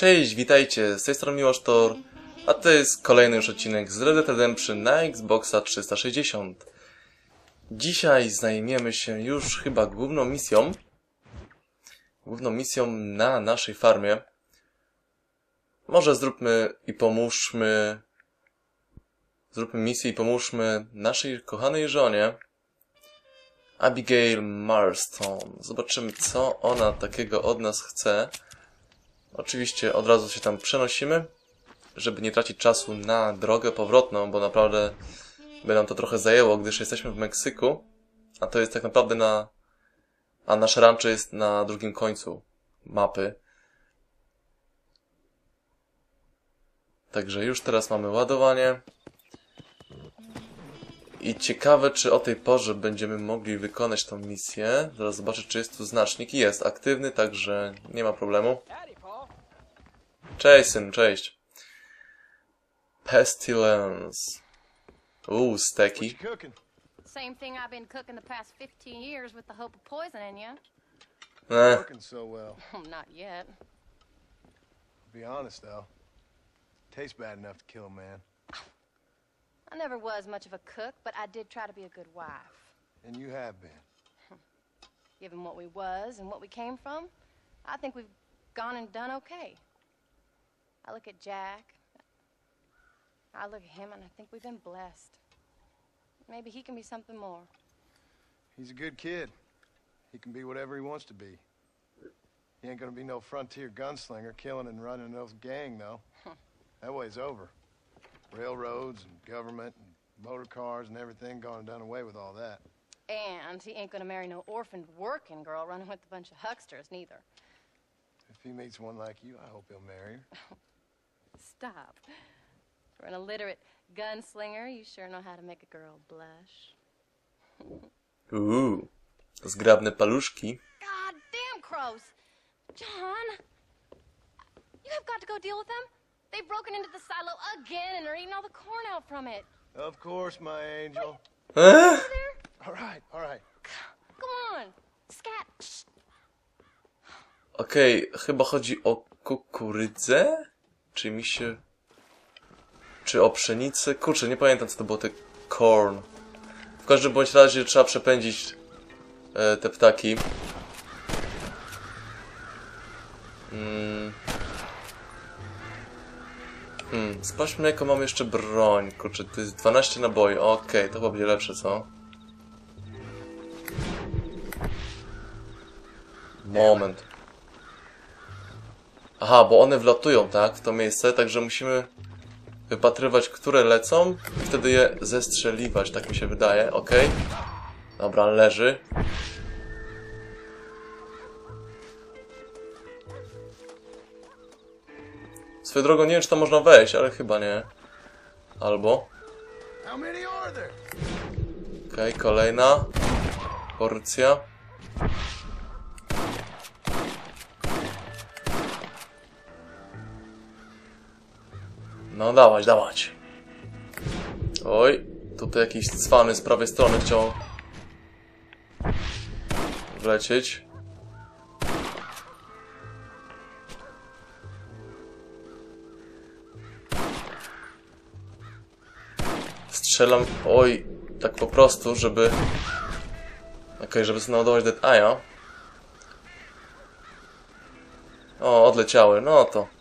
Cześć, witajcie, z tej strony Miłosz Tor, a to jest kolejny już odcinek z Red Dead Redemption na Xboxa 360. Dzisiaj zajmiemy się już chyba główną misją, główną misją na naszej farmie. Może zróbmy i pomóżmy, zróbmy misję i pomóżmy naszej kochanej żonie, Abigail Marston. Zobaczymy, co ona takiego od nas chce. Oczywiście od razu się tam przenosimy, żeby nie tracić czasu na drogę powrotną, bo naprawdę by nam to trochę zajęło, gdyż jesteśmy w Meksyku, a to jest tak naprawdę na... a nasze rancho jest na drugim końcu mapy. Także już teraz mamy ładowanie. I ciekawe, czy o tej porze będziemy mogli wykonać tą misję. Zaraz zobaczę, czy jest tu znacznik. Jest aktywny, także nie ma problemu. Cześć, syn, cześć. Pestilence. Ooh, steki. What you cooking? Same thing I've been cooking the past 15 years with the hope of poisoning you. Eh, Working so well. Not yet. To be honest though, tastes bad enough to kill a man. I never was much of a cook, but I did try to be a good wife. And you have been. Given what we was and what we came from, I think we've gone and done okay. I look at Jack. I look at him and I think we've been blessed. Maybe he can be something more. He's a good kid. He can be whatever he wants to be. He ain't gonna be no frontier gunslinger killing and running those gang though. that way's over. Railroads and government and motor cars and everything gone and done away with all that. And he ain't gonna marry no orphaned working girl running with a bunch of hucksters, neither. If he meets one like you, I hope he'll marry her. Stop. For an illiterate gunslinger, you sure know how to make a girl blush. uuu. Zgrabne paluszki. God damn crows! John! You have got to go deal with them. They've broken into the silo again and are eating all the corn out from it. Of course, my angel. Huh? All right, all right. Come on. Scat. Shh. Okej, chyba chodzi o kukurydzę? Czy mi się... Czy o pszenicę? Kurczę, nie pamiętam co to było te corn. W każdym bądź razie trzeba przepędzić e, te ptaki. Mm. Hmm, spaść mleko mam jeszcze broń. Kurczę, to jest 12 naboi. Okej, to chyba będzie lepsze, co? Moment. Aha, bo one wlatują, tak? W to miejsce, także musimy wypatrywać, które lecą i wtedy je zestrzeliwać, tak mi się wydaje, ok? Dobra, leży. Swoją drogą nie wiem, czy tam można wejść, ale chyba nie. Albo... Okej, kolejna porcja. No dawać, dawać. Oj, tutaj jakiś cwany z prawej strony chciał wlecieć. Strzelam, oj, tak po prostu, żeby... Okej, żeby sobie naładować Dead Eye'a. O, odleciały, no to...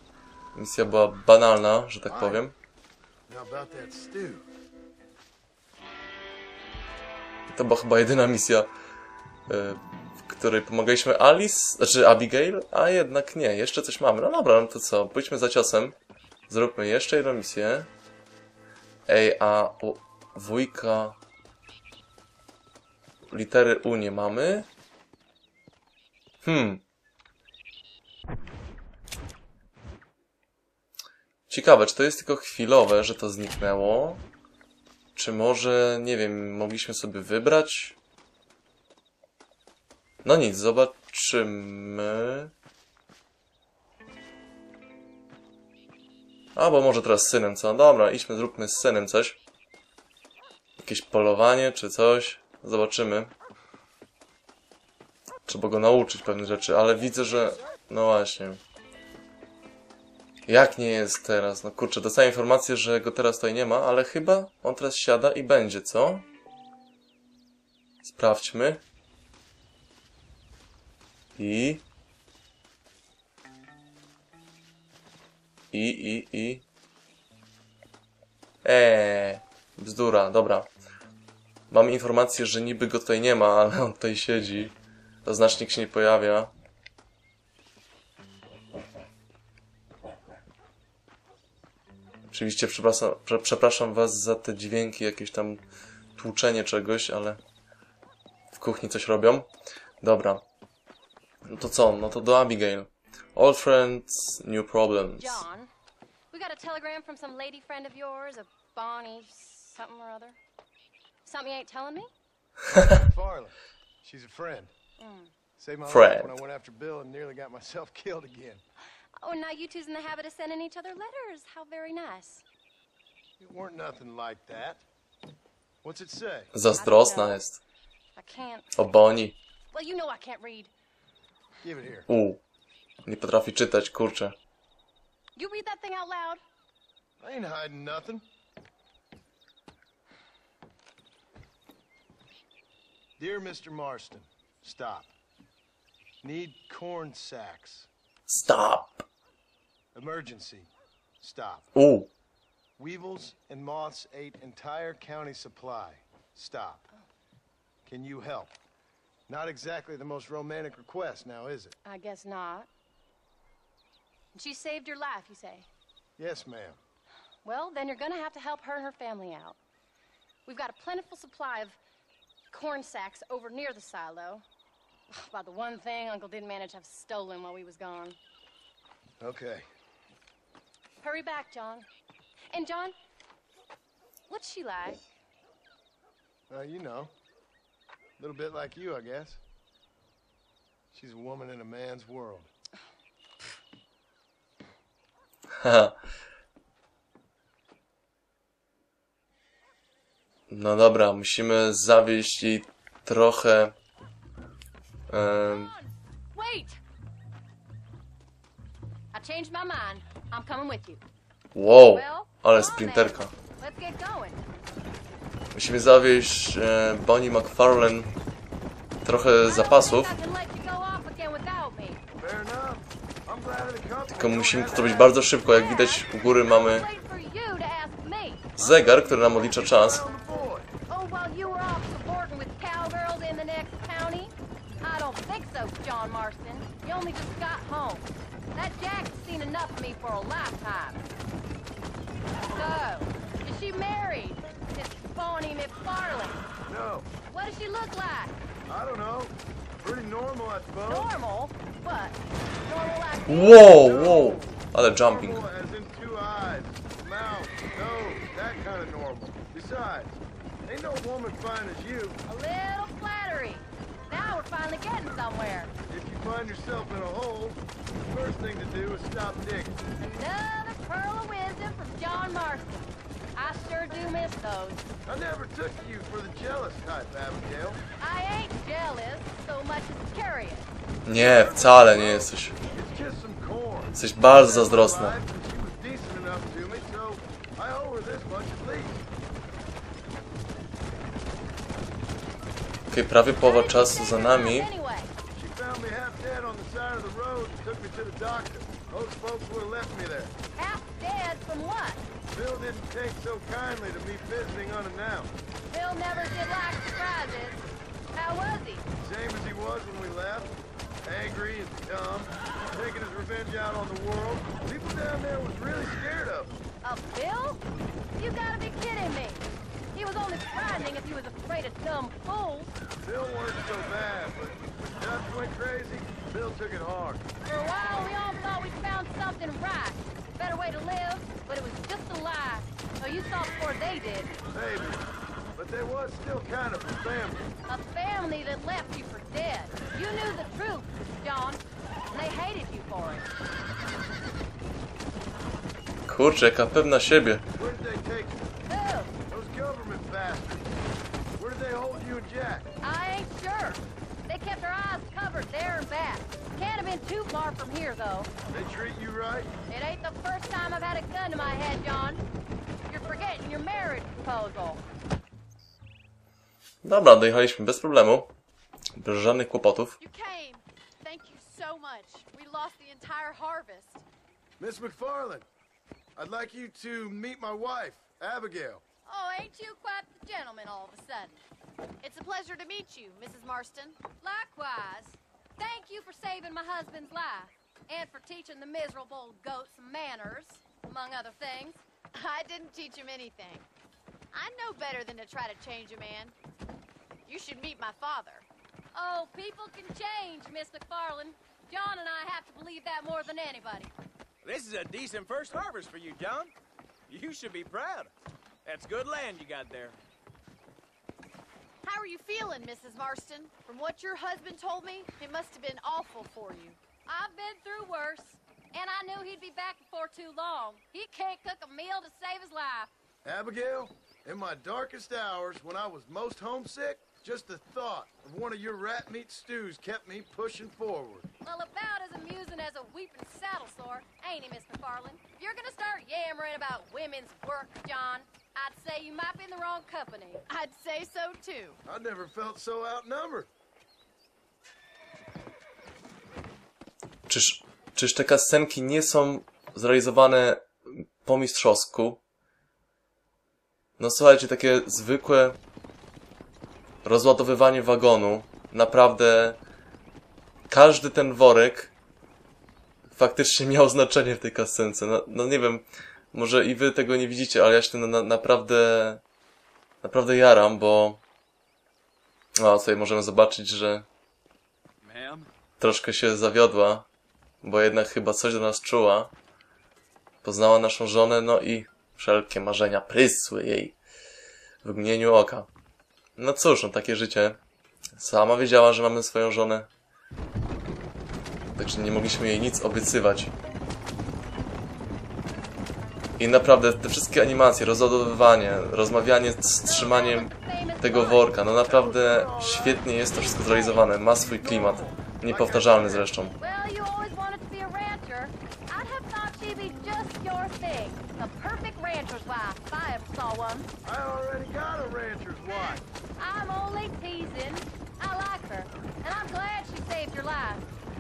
Misja była banalna, że tak powiem. To była chyba jedyna misja, y, w której pomagaliśmy Alice, znaczy Abigail, a jednak nie, jeszcze coś mamy. No dobra, no to co, pójdźmy za ciosem. Zróbmy jeszcze jedną misję. Ej, a u wujka... Litery U nie mamy. Hmm. Ciekawe, czy to jest tylko chwilowe, że to zniknęło? Czy może, nie wiem, mogliśmy sobie wybrać? No nic, zobaczymy. A, bo może teraz z synem, co? Dobra, idźmy, zróbmy z synem coś. Jakieś polowanie, czy coś. Zobaczymy. Trzeba go nauczyć pewnych rzeczy, ale widzę, że... No właśnie. Jak nie jest teraz? No kurczę, dostałem informację, że go teraz tutaj nie ma, ale chyba on teraz siada i będzie, co? Sprawdźmy. I... I, i, i... Eee, bzdura, dobra. Mam informację, że niby go tutaj nie ma, ale on tutaj siedzi. To znacznik się nie pojawia. Oczywiście przepraszam, prze, przepraszam was za te dźwięki, jakieś tam tłuczenie czegoś, ale w kuchni coś robią. Dobra. No to co? No to do Abigail. Old friends, new problems. John, we got a telegram from some lady friend of yours, a Bonnie something or other. Something you ain't telling me? Farley. She's a friend. Saved my Friend. life when I went after Bill and nearly got myself killed again. Oh, now you two's in the habit of sending each other letters. How very nice. It weren't nothing like that. What's it say? Zazdrosna jest. I can't. O Boni. Well, you know I can't read. Give it here. U. Nie potrafi czytać, kurczę. You read that thing out loud. I ain't hiding nothing. Dear Mr. Marston, stop. Need corn sacks. Stop! Emergency. Stop. U. Weevils and moths ate entire county supply. Stop. Can you help? Not exactly the most romantic request, now is it? I guess not. She saved your life, you say? Yes, ma'am. Well, then you're gonna have to help her and her family out. We've got a plentiful supply of corn sacks over near the silo. About the one thing Uncle didn't manage to have stolen while we was gone. Okay. Hurry back, John. And John, what's she like? Well, you know. A little bit like you, I guess. She's a woman in a man's world. Haha. No dobra, musimy zawieść jej trochę... em, Wait! I changed my mind. I'm coming with you. wow, ale sprinterka. Musimy zawieść e, Bonnie McFarlane trochę zapasów. Tylko musimy to zrobić bardzo szybko. Jak widać u góry mamy zegar, który nam odlicza czas. I don't know. Pretty normal, I suppose. Normal? What? Normal like me? Wow, wow, ale jumping. Normal as in two eyes, mouth, nose, that kind of normal. Besides, ain't no woman fine as you. A little flattery. Now we're finally getting somewhere. If you find yourself in a hole, the first thing to do is stop digging. Another pearl of wisdom from John Marston. I sure do miss those. I never took you for the jealous type, Abigail. I ain't jealous so much as curious. Nie, wcale nie jesteś. Jesteś bardzo zazdrosna. Okej, prawie połowa czasu za nami. Anyway, She found me half dead on the side of the road and took me to the doctor. Most folks would have left me there. half dead from what? Bill didn't take so kindly to me visiting unannounced. Bill never did like surprises. How was he? Same as he was when we left. Angry and dumb, taking his revenge out on the world. People down there was really scared of him. A Bill? You gotta be kidding me. He was only frightening if he was afraid of dumb fools. Bill weren't so bad, but when Dutch went crazy, Bill took it hard. For a while, we all thought we'd found something right. Better way to live, but it was just a lie. So you saw before they did. Maybe. But there was still kind of a family. A family that left you for dead. You knew the truth, John. And they hated you for it. Kurczę, jaka pewna siebie. Where did they take you? Who? Those government bastards. Where did they hold you and Jack? I ain't sure. They kept their eyes covered there and back. Can't have been too far from here, though. They treat you right? It ain't the first time I've had a gun to my head, John. You're forgetting your marriage proposal. Dobra, dojechaliśmy bez problemu. Bez żadnych kłopotów. You came. Thank you so much. We lost the entire harvest. Miss McFarland, I'd like you to meet my wife, Abigail. Oh, ain't you quite the gentleman all of a sudden? It's a pleasure to meet you, Mrs. Marston. Likewise, thank you for saving my husband's life and for teaching the miserable goats manners, among other things. I didn't teach him anything. I know better than to try to change a man. You should meet my father. Oh, people can change, Miss McFarland. John and I have to believe that more than anybody. This is a decent first harvest for you, John. You should be proud. That's good land you got there. How are you feeling, Mrs. Marston? From what your husband told me, it must have been awful for you. I've been through worse, and I knew he'd be back before too long. He can't cook a meal to save his life. Abigail, in my darkest hours, when I was most homesick, just the thought of one of your rat meat stews kept me pushing forward. Well, about as amusing as a weeping saddle sore, ain't he, Miss McFarland? If you're gonna start yammering about women's work, John, I'd say you might be in the wrong company. I'd say so too. I never felt so outnumbered. Czyż, czyż te kasenki nie są zrealizowane po mistrzowsku? No słuchajcie, takie zwykłe rozładowywanie wagonu. Naprawdę każdy ten worek faktycznie miał znaczenie w tej kasence. No, no nie wiem, może i wy tego nie widzicie, ale ja się na, naprawdę naprawdę jaram, bo o, tutaj możemy zobaczyć, że troszkę się zawiodła, bo jednak chyba coś do nas czuła. Poznała naszą żonę, no i wszelkie marzenia prysły jej w mgnieniu oka. No cóż, no takie życie. Sama wiedziała, że mamy swoją żonę. Także nie mogliśmy jej nic obiecywać. I naprawdę te wszystkie animacje, rozładowywanie, rozmawianie z trzymaniem tego worka, no naprawdę świetnie jest to wszystko zrealizowane. Ma swój klimat. Niepowtarzalny zresztą.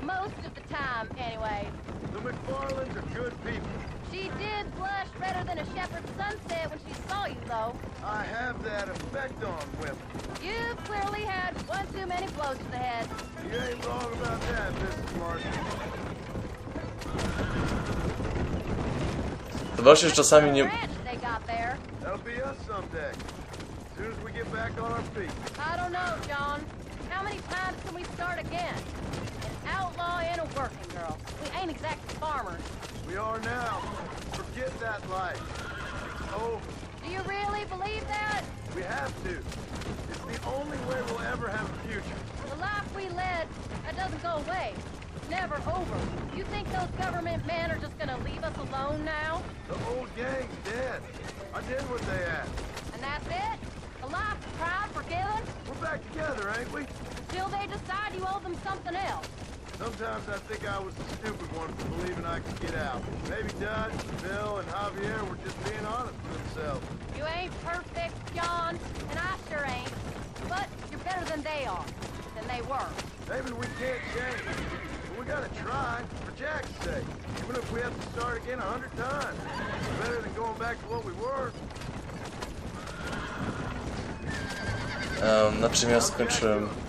Most of the time, anyway. The McFarlands are good people. She did blush redder than a shepherd's sunset when she saw you, though. I have that effect on women. You've clearly had one too many blows to the head. You ain't wrong about that, Mrs. Martin. To właśnie, że czasami nie... Ranch they got there. That'll be us someday. As soon as we get back on our feet. I don't know, John. How many times can we start again? Outlaw and a working girl. We ain't exactly farmers. We are now. Forget that life. Oh. Do you really believe that? We have to. It's the only way we'll ever have a future. The life we led, that doesn't go away. It's never over. You think those government men are just gonna leave us alone now? The old gang's dead. I did what they asked. And that's it? A life proud, forgiven? We're back together, ain't we? Until they decide you owe them something else. Sometimes I think I was the stupid one for believing I could get out. Maybe Dutch, Bill, and Javier were just being honest with themselves. You ain't perfect, John, and I sure ain't. But you're better than they are. Than they were. Maybe we can't change. But we gotta try, for Jack's sake. Even if we have to start again a hundred times. It's better than going back to what we were. Um, na czym ja skończyłem?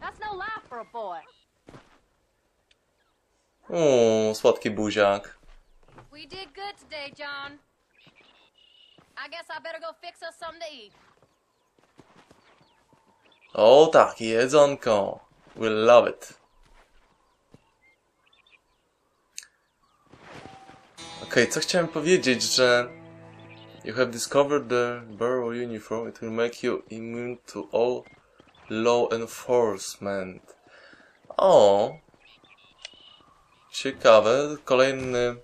That's no life for a boy. Uuu, słodki buziak. We did good today, John. I guess I better go fix us something to eat. O tak, jedzonko. will love it. Okej, co chciałem powiedzieć, że you have discovered the Burrow uniform, it will make you immune to all law enforcement. O! Ciekawe, kolejny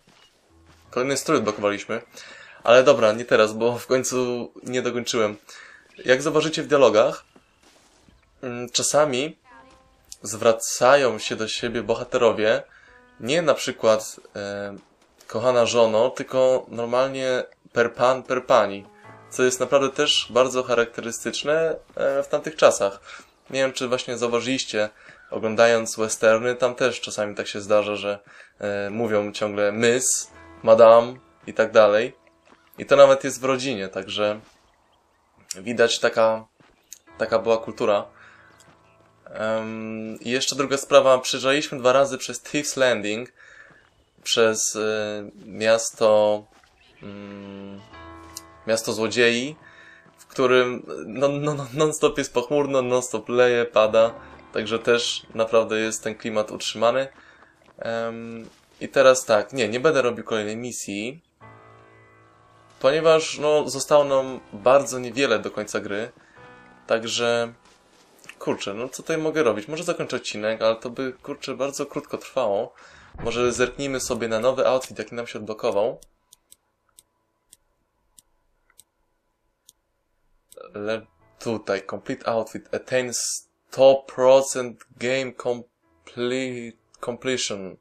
kolejny strój odblokowaliśmy. Ale dobra, nie teraz, bo w końcu nie dokończyłem. Jak zauważycie w dialogach, mm, czasami zwracają się do siebie bohaterowie, nie na przykład e, kochana żono, tylko normalnie per pan, per pani, co jest naprawdę też bardzo charakterystyczne e, w tamtych czasach. Nie wiem, czy właśnie zauważyliście, oglądając westerny, tam też czasami tak się zdarza, że e, mówią ciągle miss, madame i tak dalej. I to nawet jest w rodzinie, także widać taka, taka była kultura. Um, I jeszcze druga sprawa, przejeżdżaliśmy dwa razy przez Thieves Landing, przez y, miasto mm, miasto złodziei, w którym no, no, no, non-stop jest pochmurno, non-stop leje, pada, także też naprawdę jest ten klimat utrzymany. Em, I teraz tak, nie, nie będę robił kolejnej misji, ponieważ no, zostało nam bardzo niewiele do końca gry, także kurczę, no co tutaj mogę robić? Może zakończę odcinek, ale to by, kurczę, bardzo krótko trwało. Może zerknijmy sobie na nowy outfit, jaki nam się odblokował. Le tutaj, complete outfit, attains 100% game complete, completion.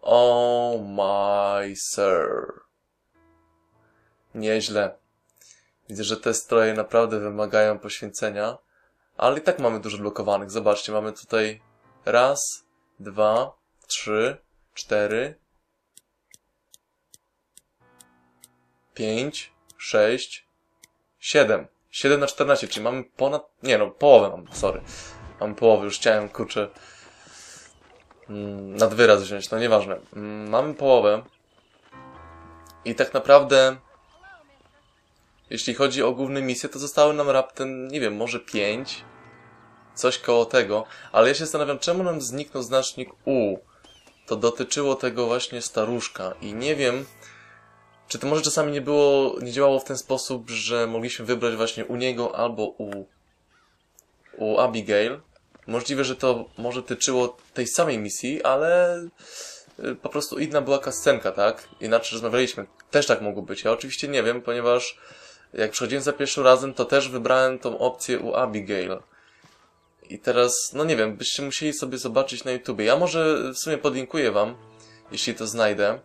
Oh my sir. Nieźle. Widzę, że te stroje naprawdę wymagają poświęcenia. Ale i tak mamy dużo blokowanych. Zobaczcie, mamy tutaj raz, dwa, trzy, cztery, pięć, sześć, siedem. Siedem na czternaście, czyli mamy ponad... Nie no, połowę mam, sorry. Mam połowę, już chciałem, kurczę, mm, nad wyraz wziąć, no nieważne. Mm, Mamy połowę. I tak naprawdę, jeśli chodzi o główne misje, to zostały nam raptem, nie wiem, może pięć. Coś koło tego. Ale ja się zastanawiam, czemu nam zniknął znacznik U. To dotyczyło tego właśnie staruszka. I nie wiem, czy to może czasami nie było, nie działało w ten sposób, że mogliśmy wybrać właśnie u niego albo u, u Abigail. Możliwe, że to może tyczyło tej samej misji, ale y, po prostu inna była kascenka, tak? Inaczej rozmawialiśmy. Też tak mogło być. Ja oczywiście nie wiem, ponieważ jak przychodziłem za pierwszym razem, to też wybrałem tą opcję u Abigail. I teraz, no nie wiem, byście musieli sobie zobaczyć na YouTubie. Ja może w sumie podlinkuję wam, jeśli to znajdę.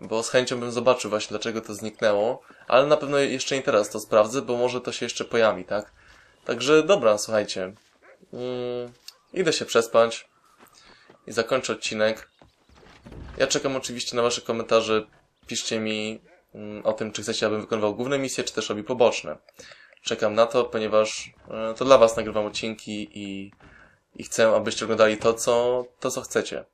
Bo z chęcią bym zobaczył właśnie, dlaczego to zniknęło. Ale na pewno jeszcze nie teraz to sprawdzę, bo może to się jeszcze pojawi, tak? Także dobra, słuchajcie. Mm, idę się przespać i zakończę odcinek. Ja czekam oczywiście na wasze komentarze. Piszcie mi mm, o tym, czy chcecie, abym wykonywał główne misje, czy też robi poboczne. Czekam na to, ponieważ e, to dla was nagrywam odcinki i, i chcę, abyście oglądali to co, to, co chcecie.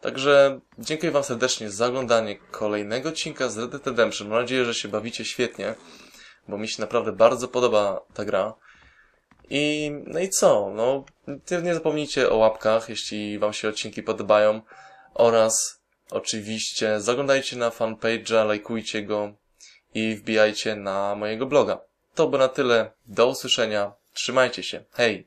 Także dziękuję wam serdecznie za oglądanie kolejnego odcinka z Red Dead Redemption. Mam nadzieję, że się bawicie świetnie, bo mi się naprawdę bardzo podoba ta gra. I, no i co? No, nie- zapomnijcie o łapkach, jeśli wam się odcinki podobają. Oraz oczywiście zaglądajcie na fanpage'a, lajkujcie go i wbijajcie na mojego bloga. To by na tyle. Do usłyszenia. Trzymajcie się. Hej!